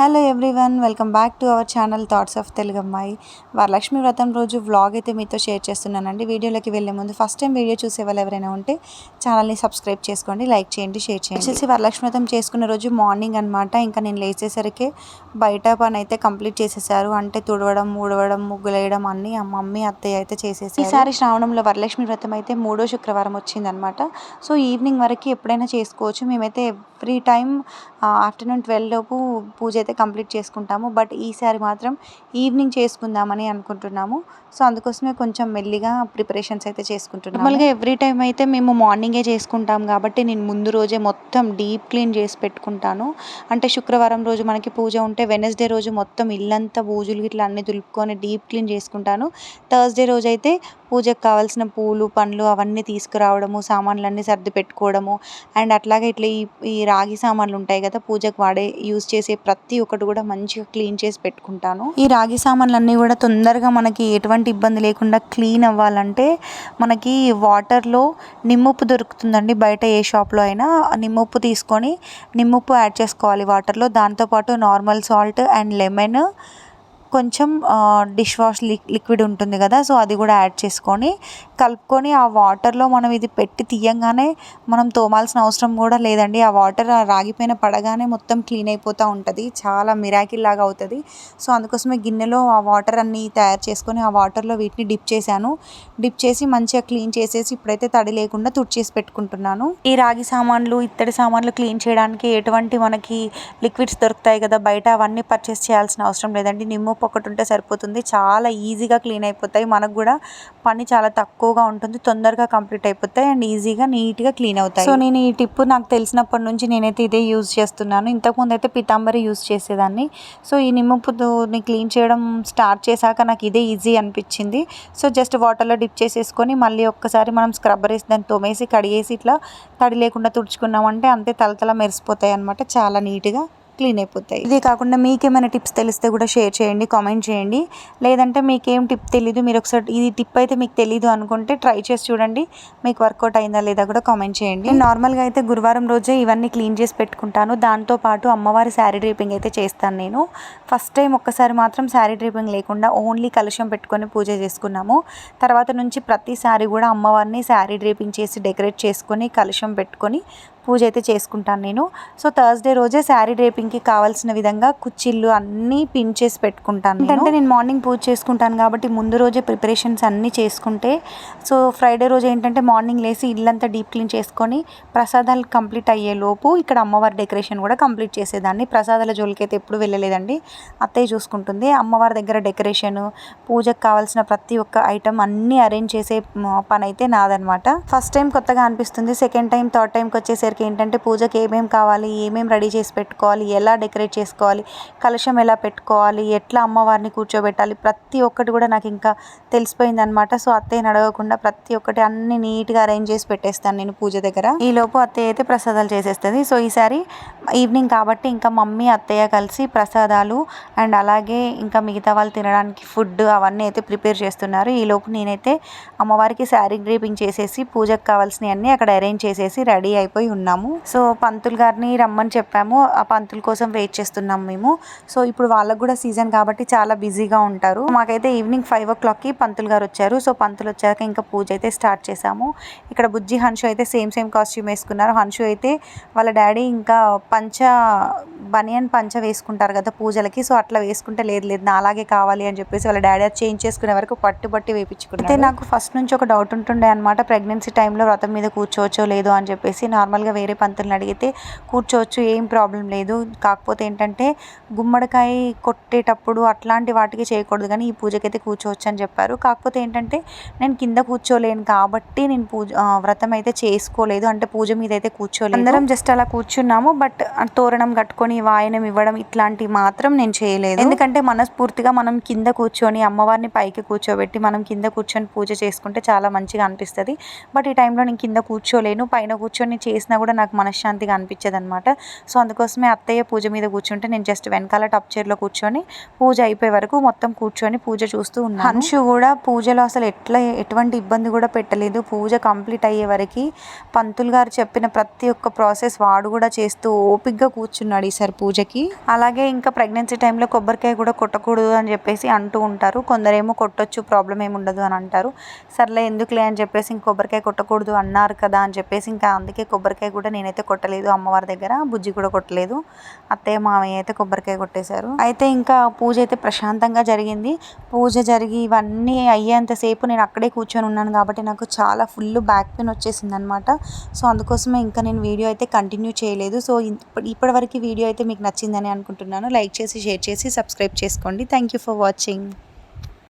Hello everyone welcome back to our channel thoughts of Telugu అమ్మాయి వరలక్ష్మి వ్రతం రోజు vlog అయితే మీతో షేర్ చేస్తున్నానండి. వీడియోలోకి వెళ్ళే ముందు ఫస్ట్ టైం వీడియో చూసే వాళ్ళు ఎవరైనా ఉంటే ఛానల్ని సబ్స్క్రైబ్ చేసుకోండి లైక్ చేయండి షేర్ చేయండి. వచ్చేసి వరలక్ష్మి వ్రతం చేసుకున్న రోజు మార్నింగ్ అనమాట ఇంకా నేను లేచేసరికి బయట పని అయితే కంప్లీట్ చేసేసారు. అంటే తుడవడం ఊడవడం ముగ్గులేయడం అన్నీ ఆ మమ్మీ అత్తయ్య అయితే చేసేసి ఈసారి శ్రావణంలో వరలక్ష్మి వ్రతం అయితే మూడో శుక్రవారం వచ్చిందనమాట సో ఈవినింగ్ వరకు ఎప్పుడైనా చేసుకోవచ్చు. మేమైతే ఎవ్రీ టైం ఆఫ్టర్నూన్ ట్వెల్వ్ లోపు పూజ అయితే కంప్లీట్ చేసుకుంటాము. బట్ ఈసారి మాత్రం ఈవినింగ్ చేసుకుందామని అనుకుంటున్నాము. సో అందుకోసమే కొంచెం మెల్లిగా ప్రిపరేషన్స్ అయితే చేసుకుంటున్నాము. నార్మల్గా ఎవ్రీ టైం అయితే మేము మార్నింగే చేసుకుంటాం కాబట్టి నేను ముందు రోజే మొత్తం డీప్ క్లీన్ చేసి పెట్టుకుంటాను. అంటే శుక్రవారం రోజు మనకి పూజ ఉంటే వెనస్డే రోజు మొత్తం ఇల్లంతా పూజలు ఇట్లా అన్ని దులుపుకొని డీప్ క్లీన్ చేసుకుంటాను. థర్స్డే రోజు అయితే పూజకు కావాల్సిన పూలు పండ్లు అవన్నీ తీసుకురావడము సామాన్లన్నీ సర్ది పెట్టుకోవడము. అండ్ అట్లాగే ఇట్లా ఈ ఈ రాగి సామాన్లు ఉంటాయి కదా పూజకు వాడే యూజ్ చేసే ప్రతి ఒక్కటి కూడా మంచిగా క్లీన్ చేసి పెట్టుకుంటాను. ఈ రాగి సామాన్లన్నీ కూడా తొందరగా మనకి ఎటువంటి ఇబ్బంది లేకుండా క్లీన్ అవ్వాలంటే మనకి వాటర్లో నిమ్మప్పు దొరుకుతుందండి. బయట ఏ షాప్లో అయినా నిమ్మప్పు తీసుకొని నిమ్మప్పు యాడ్ చేసుకోవాలి వాటర్లో. దాంతోపాటు నార్మల్ సాల్ట్ అండ్ లెమన్ కొంచెం డిష్ వాష్ లిక్విడ్ ఉంటుంది కదా సో అది కూడా యాడ్ చేసుకొని కలుపుకొని ఆ వాటర్లో మనం ఇది పెట్టి తీయంగానే మనం తోమాల్సిన అవసరం కూడా లేదండి. ఆ వాటర్ ఆ రాగిపోయిన పడగానే మొత్తం క్లీన్ అయిపోతూ ఉంటుంది. చాలా మిరాకిల్ లాగా అవుతుంది. సో అందుకోసమే గిన్నెలో ఆ వాటర్ అన్నీ తయారు చేసుకొని ఆ వాటర్లో వీటిని డిప్ చేశాను. డిప్ చేసి మంచిగా క్లీన్ చేసేసి ఇప్పుడైతే తడి లేకుండా తుడిచేసి పెట్టుకుంటున్నాను. ఈ రాగి సామాన్లు ఇత్తడి సామాన్లు క్లీన్ చేయడానికి ఎటువంటి మనకి లిక్విడ్స్ దొరుకుతాయి కదా బయట అవన్నీ పర్చేస్ చేయాల్సిన అవసరం లేదండి. నిమ్ము ఒకటి ఉంటే సరిపోతుంది. చాలా ఈజీగా క్లీన్ అయిపోతాయి. మనకు కూడా పని చాలా తక్కువగా ఉంటుంది. తొందరగా కంప్లీట్ అయిపోతాయి అండ్ ఈజీగా నీట్గా క్లీన్ అవుతాయి. సో నేను ఈ టిప్ నాకు తెలిసినప్పటి నుంచి నేనైతే ఇదే యూజ్ చేస్తున్నాను. ఇంతకుముందు అయితే పితాంబరి యూజ్ చేసేదాన్ని. సో ఈ నిమ్మపుని క్లీన్ చేయడం స్టార్ట్ చేశాక నాకు ఇదే ఈజీ అనిపించింది. సో జస్ట్ వాటర్లో డిప్ చేసేసుకొని మళ్ళీ ఒక్కసారి మనం స్క్రబ్బర్ వేసి దాన్ని తోమేసి కడిగేసి ఇట్లా తడి లేకుండా తుడుచుకున్నామంటే అంతే తలతల మెరిసిపోతాయి అనమాట చాలా నీట్గా. క్లీన్ అయిపోతాయి. ఇది కాకుండా మీకేమైనా టిప్స్ తెలిస్తే కూడా షేర్ చేయండి కామెంట్ చేయండి. లేదంటే మీకేం టిప్ తెలీదు మీరు ఒకసారి ఇది టిప్ అయితే మీకు తెలీదు అనుకుంటే ట్రై చేసి చూడండి. మీకు వర్కౌట్ అయిందా లేదా కూడా కామెంట్ చేయండి. నేను నార్మల్గా అయితే గురువారం రోజే ఇవన్నీ క్లీన్ చేసి పెట్టుకుంటాను. దాంతోపాటు అమ్మవారి శారీ డ్రీపింగ్ అయితే చేస్తాను నేను. ఫస్ట్ టైం ఒక్కసారి మాత్రం శారీ డ్రీపింగ్ లేకుండా ఓన్లీ కలుషం పెట్టుకొని పూజ చేసుకున్నాము. తర్వాత నుంచి ప్రతిసారి కూడా అమ్మవారిని శారీ డ్రీపింగ్ చేసి డెకరేట్ చేసుకొని కలుషం పెట్టుకొని పూజ అయితే చేసుకుంటాను నేను. సో థర్స్డే రోజే శారీ డ్రేపింగ్కి కావాల్సిన విధంగా కుచ్చిళ్ళు అన్నీ పిన్ చేసి పెట్టుకుంటాను అంటే నేను మార్నింగ్ పూజ చేసుకుంటాను కాబట్టి ముందు రోజే ప్రిపరేషన్స్ అన్నీ చేసుకుంటే సో ఫ్రైడే రోజు ఏంటంటే మార్నింగ్ లేసి ఇల్లంతా డీప్ క్లీన్ చేసుకొని ప్రసాదాలు కంప్లీట్ అయ్యే లోపు ఇక్కడ అమ్మవారి డెకరేషన్ కూడా కంప్లీట్ చేసేదాన్ని. ప్రసాదాల జోలికి అయితే ఎప్పుడు వెళ్ళలేదండి. అత్తయ్య చూసుకుంటుంది. అమ్మవారి దగ్గర డెకరేషన్ పూజకు కావాల్సిన ప్రతి ఒక్క ఐటమ్ అన్నీ అరేంజ్ చేసే పని అయితే నాదనమాట ఫస్ట్ టైం కొత్తగా అనిపిస్తుంది సెకండ్ టైం థర్డ్ టైంకి వచ్చేసరికి ఏంటంటే పూజకి ఏమేమి కావాలి ఏమేమి రెడీ చేసి పెట్టుకోవాలి ఎలా డెకరేట్ చేసుకోవాలి కలశం ఎలా పెట్టుకోవాలి ఎట్లా అమ్మవారిని కూర్చోబెట్టాలి ప్రతి ఒక్కటి కూడా నాకు ఇంకా తెలిసిపోయింది అనమాట సో అత్తయ్యని అడగకుండా ప్రతి ఒక్కటి అన్ని నీట్గా అరేంజ్ చేసి పెట్టేస్తాను నేను పూజ దగ్గర. ఈ లోపు అత్తయ్య అయితే ప్రసాదాలు చేసేస్తుంది. సో ఈసారి ఈవినింగ్ కాబట్టి ఇంకా మమ్మీ అత్తయ్య కలిసి ప్రసాదాలు అండ్ అలాగే ఇంకా మిగతా వాళ్ళు తినడానికి ఫుడ్ అవన్నీ అయితే ప్రిపేర్ చేస్తున్నారు. ఈ లోపు నేనైతే అమ్మవారికి శారీ గ్రీపింగ్ చేసేసి పూజకు కావాల్సినవన్నీ అక్కడ అరేంజ్ చేసేసి రెడీ అయిపోయి ఉన్నాము. సో పంతులు గారిని రమ్మని చెప్పాము. ఆ పంతుల కోసం వెయిట్ చేస్తున్నాం మేము. సో ఇప్పుడు వాళ్ళకు కూడా సీజన్ కాబట్టి చాలా బిజీగా ఉంటారు. మాకైతే ఈవినింగ్ ఫైవ్ ఓ క్లాక్కి పంతులు గారు వచ్చారు. సో పంతులు వచ్చాక ఇంకా పూజ అయితే స్టార్ట్ చేసాము ఇక్కడ బుజ్జి హన్షు అయితే సేమ్ సేమ్ కాస్ట్యూమ్ వేసుకున్నారు. హన్షు అయితే వాళ్ళ డాడీ ఇంకా పంచ బనియన్ పంచ వేసుకుంటారు కదా పూజలకి. సో అట్లా వేసుకుంటే లేదు లేదు నా అలాగే కావాలి అని చెప్పేసి వాళ్ళ డాడీ అది చేంజ్ చేసుకునే వరకు పట్టుబట్టి వేయించుకున్నారు అయితే నాకు ఫస్ట్ నుంచి ఒక డౌట్ ఉంటుండే అనమాట ప్రెగ్నెన్సీ టైంలో వ్రతం మీద కూర్చోవచ్చో లేదో అని చెప్పేసి. నార్మల్గా వేరే పంతులను అడిగితే కూర్చోవచ్చు ఏం ప్రాబ్లం లేదు. కాకపోతే ఏంటంటే గుమ్మడికాయ కొట్టేటప్పుడు అట్లాంటి వాటికి చేయకూడదు కానీ ఈ పూజకైతే కూర్చోవచ్చు అని చెప్పారు. కాకపోతే ఏంటంటే నేను కింద కూర్చోలేను కాబట్టి నేను పూజ వ్రతం అయితే చేసుకోలేదు. అంటే పూజ మీద అయితే కూర్చోలేదు. అందరం జస్ట్ అలా కూర్చున్నాము బట్ తోరణం కట్టుకొని వాయనం ఇవ్వడం ఇట్లాంటివి మాత్రం నేను చేయలేదు. ఎందుకంటే మనస్ఫూర్తిగా మనం కింద కూర్చొని అమ్మవారిని పైకి కూర్చోబెట్టి మనం కింద కూర్చొని పూజ చేసుకుంటే చాలా మంచిగా అనిపిస్తుంది. బట్ ఈ టైంలో నేను కింద కూర్చోలేను. పైన కూర్చొని చేసినా కూడా నాకు మనశ్శాంతిగా అనిపించదు అనమాట సో అందుకోసమే అత్తయ్య పూజ మీద కూర్చుంటే నేను జస్ట్ వెనకాల టప్ చైర్లో కూర్చొని పూజ అయిపోయే వరకు మొత్తం కూర్చొని పూజ చూస్తూ ఉన్నాను. హంషు కూడా పూజలో అసలు ఎట్లా ఎటువంటి ఇబ్బంది కూడా పెట్టలేదు. పూజ కంప్లీట్ అయ్యే వరకు పంతులు గారు చెప్పిన ప్రతి ఒక్క ప్రాసెస్ వాడు కూడా చేస్తూ ఓపిక్గా కూర్చున్నాడు ఈసారి పూజకి. అలాగే ఇంకా ప్రెగ్నెన్సీ టైంలో కొబ్బరికాయ కూడా కొట్టకూడదు అని చెప్పేసి అంటూ ఉంటారు. కొందరేమో కొట్టొచ్చు ప్రాబ్లం ఏమి ఉండదు అని అంటారు. సర్లే ఎందుకులే అని చెప్పేసి ఇంక కొబ్బరికాయ కొట్టకూడదు అన్నారు కదా అని చెప్పేసి ఇంకా అందుకే కొబ్బరికాయ కూడా నేనైతే కొట్టలేదు. అమ్మవారి దగ్గర బుజ్జి కూడా కొట్టలేదు. అత్తయ్య మామయ్య అయితే కొబ్బరికాయ కొట్టేశారు. అయితే ఇంకా పూజ అయితే ప్రశాంతంగా జరిగింది. పూజ జరిగి ఇవన్నీ అయ్యేంతసేపు నేను అక్కడే కూర్చొని ఉన్నాను కాబట్టి నాకు చాలా ఫుల్ బ్యాక్ పెయిన్ వచ్చేసింది అనమాట సో అందుకోసమే ఇంకా నేను వీడియో అయితే కంటిన్యూ చేయలేదు. సో ఇప్పటి ఇప్పటివరకు వీడియో అయితే మీకు నచ్చిందని అనుకుంటున్నాను. లైక్ చేసి షేర్ చేసి సబ్స్క్రైబ్ చేసుకోండి. Thank you for watching.